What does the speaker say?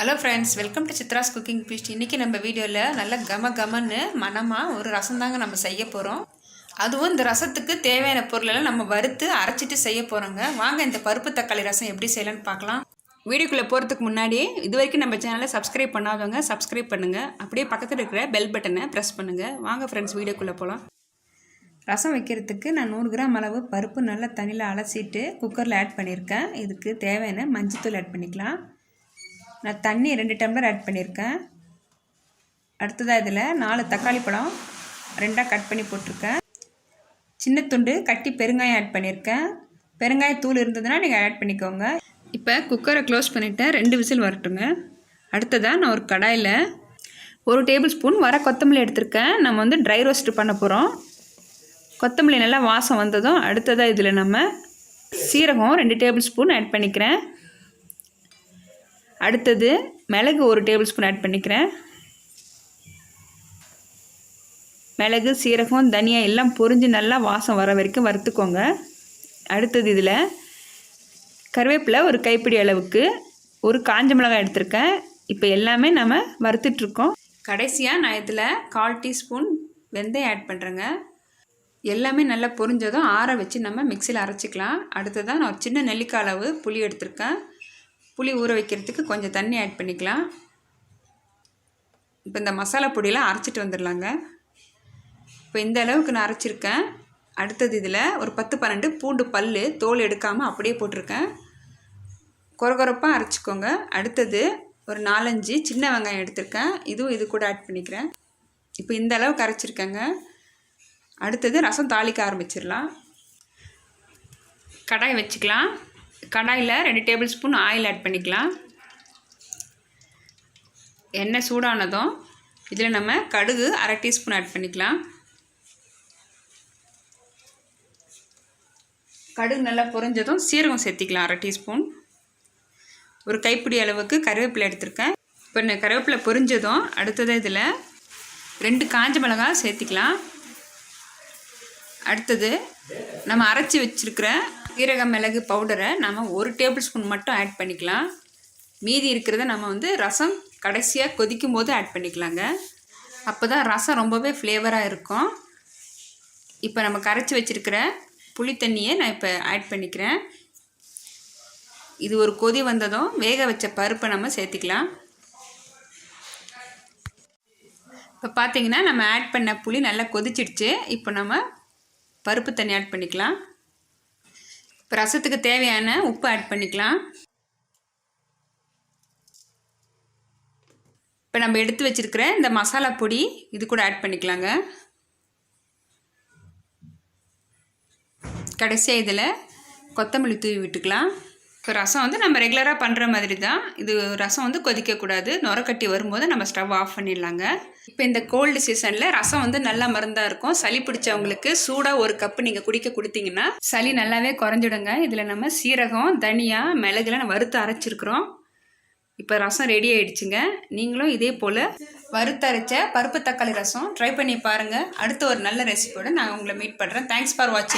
Hello friends welcome to Chitra's cooking beast இன்றைக்கி நம்ம வீடியோவில் நல்ல கம கமன்னு மனமாக ஒரு ரசம் தாங்க நம்ம செய்ய போகிறோம் அதுவும் இந்த ரசத்துக்கு தேவையான பொருளெல்லாம் நம்ம வறுத்து அரைச்சிட்டு செய்ய போகிறோங்க வாங்க இந்த பருப்பு தக்காளி ரசம் எப்படி செய்யலாம்னு பார்க்கலாம். வீடியோக்குள்ளே போகிறதுக்கு முன்னாடி இது வரைக்கும் நம்ம சேனலை சப்ஸ்கிரைப் பண்ணாதவங்க சப்ஸ்கிரைப் பண்ணுங்கள் அப்படியே பக்கத்தில் இருக்கிற பெல் பட்டனை ப்ரெஸ் பண்ணுங்கள் வாங்க ஃப்ரெண்ட்ஸ் வீடியோக்குள்ளே போகலாம் ரசம் வைக்கிறதுக்கு நான் நூறு கிராம் அளவு பருப்பு நல்லா தண்ணியில் அலசிட்டு குக்கரில் ஆட் பண்ணியிருக்கேன். இதுக்கு தேவையான மஞ்சத்தூள் ஆட் பண்ணிக்கலாம். நான் தண்ணி ரெண்டு டம்ளர் ஆட் பண்ணியிருக்கேன். அடுத்ததாக இதில் நாலு தக்காளி பழம் ரெண்டாக கட் பண்ணி போட்டிருக்கேன். சின்ன துண்டு கட்டி பெருங்காயம் ஆட் பண்ணியிருக்கேன். பெருங்காயத்தூள் இருந்ததுன்னா நீங்கள் ஆட் பண்ணிக்கோங்க. இப்போ குக்கரை க்ளோஸ் பண்ணிவிட்டேன் ரெண்டு விசில் வரட்டுங்க. அடுத்ததாக நான் ஒரு கடாயில் ஒரு டேபிள் ஸ்பூன் வர கொத்தமல்லி எடுத்திருக்கேன். நம்ம வந்து ட்ரை ரோஸ்ட் பண்ண போகிறோம் கொத்தமல்லி நல்லா வாசம் வந்ததும் அடுத்ததாக இதில் நம்ம சீரகம் ரெண்டு டேபிள் ஸ்பூன் ஆட் பண்ணிக்கிறேன். அடுத்தது மிளகு ஒரு டேபிள் ஸ்பூன் ஆட் பண்ணிக்கிறேன். மிளகு சீரகம் தனியா எல்லாம் பொரிஞ்சு நல்லா வாசம் வர வரைக்கும் வறுத்துக்கோங்க. அடுத்தது இதில் கருவேப்பிலை ஒரு கைப்பிடி அளவுக்கு ஒரு காஞ்ச மிளகாய் எடுத்திருக்கேன். இப்போ எல்லாமே நம்ம வறுத்துட்ருக்கோம். கடைசியாக நான் இதில் கால் டீஸ்பூன் வெந்தயம் ஆட் பண்ணுறேங்க எல்லாமே நல்லா பொரிஞ்சதும் ஆற வச்சு நம்ம மிக்சியில் அரைச்சிக்கலாம். அடுத்ததாக நான் ஒரு சின்ன நெல்லிக்காய் அளவு புளி எடுத்திருக்கேன். புளி ஊற வைக்கிறதுக்கு கொஞ்சம் தண்ணி ஆட் பண்ணிக்கலாம். இப்போ இந்த மசாலா பொடியெலாம் அரைச்சிட்டு வந்துடலாங்க. இப்போ இந்த அளவுக்கு நான் அரைச்சிருக்கேன். அடுத்தது இதில் ஒரு பத்து பன்னெண்டு பூண்டு பல் தோல் எடுக்காமல் அப்படியே போட்டிருக்கேன். கொரகொரப்பாக அரைச்சிக்கோங்க. அடுத்தது ஒரு நாலஞ்சு சின்ன வெங்காயம் எடுத்திருக்கேன். இதுவும் இது கூட ஆட் பண்ணிக்கிறேன். இப்போ இந்த அளவுக்கு அரைச்சிருக்கேங்க. அடுத்தது ரசம் தாளிக்க ஆரம்பிச்சிடலாம். கடாய் வச்சுக்கலாம். கடாயில் ரெண்டு டேபிள் ஸ்பூன் ஆயில் ஆட் பண்ணிக்கலாம். எண்ணெய் சூடானதும் இதில் நம்ம கடுகு அரை டீஸ்பூன் ஆட் பண்ணிக்கலாம். கடுகு நல்லா பொரிஞ்சதும் சீரகம் சேர்த்திக்கலாம் அரை டீஸ்பூன். ஒரு கைப்பிடி அளவுக்கு கருவேப்பிலை எடுத்திருக்கேன். இப்போ இந்த கருவேப்பிலை பொரிஞ்சதும் அடுத்தது இதில் ரெண்டு காஞ்ச மிளகாய் சேர்த்திக்கலாம். அடுத்தது நம்ம அரைச்சி வச்சுருக்கிற சீரக மிளகு பவுடரை நம்ம ஒரு டேபிள் ஸ்பூன் மட்டும் ஆட் பண்ணிக்கலாம். மீதி இருக்கிறத நம்ம வந்து ரசம் கடைசியாக கொதிக்கும் போது ஆட் பண்ணிக்கலாங்க. அப்போ தான் ரசம் ரொம்பவே ஃப்ளேவராக இருக்கும். இப்போ நம்ம கரைச்சி வச்சுருக்கிற புளி தண்ணியை நான் இப்போ ஆட் பண்ணிக்கிறேன். இது ஒரு கொதி வந்ததும் வேக வச்ச பருப்பை நம்ம சேர்த்திக்கலாம். இப்போ பார்த்தீங்கன்னா நம்ம ஆட் பண்ண புளி நல்லா கொதிச்சிடுச்சு. இப்போ நம்ம பருப்பு தண்ணி ஆட் பண்ணிக்கலாம். இப்போ ரசத்துக்கு தேவையான உப்பு ஆட் பண்ணிக்கலாம். இப்போ நம்ம எடுத்து வச்சுருக்கிற இந்த மசாலா பொடி இது கூட ஆட் பண்ணிக்கலாங்க. கடைசியாக இதில் கொத்தமல்லி தூவி விட்டுக்கலாம். இப்போ ரசம் வந்து நம்ம ரெகுலராக பண்ணுற மாதிரி தான் இது ரசம் வந்து கொதிக்கக்கூடாது. நுரக்கட்டி வரும்போது நம்ம ஸ்டவ் ஆஃப் பண்ணிடலாங்க. இப்போ இந்த கோல்டு சீசனில் ரசம் வந்து நல்லா மருந்தாக இருக்கும். சளி பிடிச்சவங்களுக்கு சூடாக ஒரு கப்பு நீங்கள் குடிக்க கொடுத்தீங்கன்னா சளி நல்லாவே குறைஞ்சிடுங்க. இதில் நம்ம சீரகம் தனியா மிளகுலாம் நம்ம வறுத்து அரைச்சிருக்கிறோம். இப்போ ரசம் ரெடி ஆயிடுச்சுங்க. நீங்களும் இதே போல் வறுத்தரைச்ச பருப்பு தக்காளி ரசம் ட்ரை பண்ணி பாருங்கள் அடுத்த ஒரு நல்ல ரெசிபியோடு நான் உங்களை மீட் பண்ணுறேன் தேங்க்ஸ் ஃபார் வாட்சிங்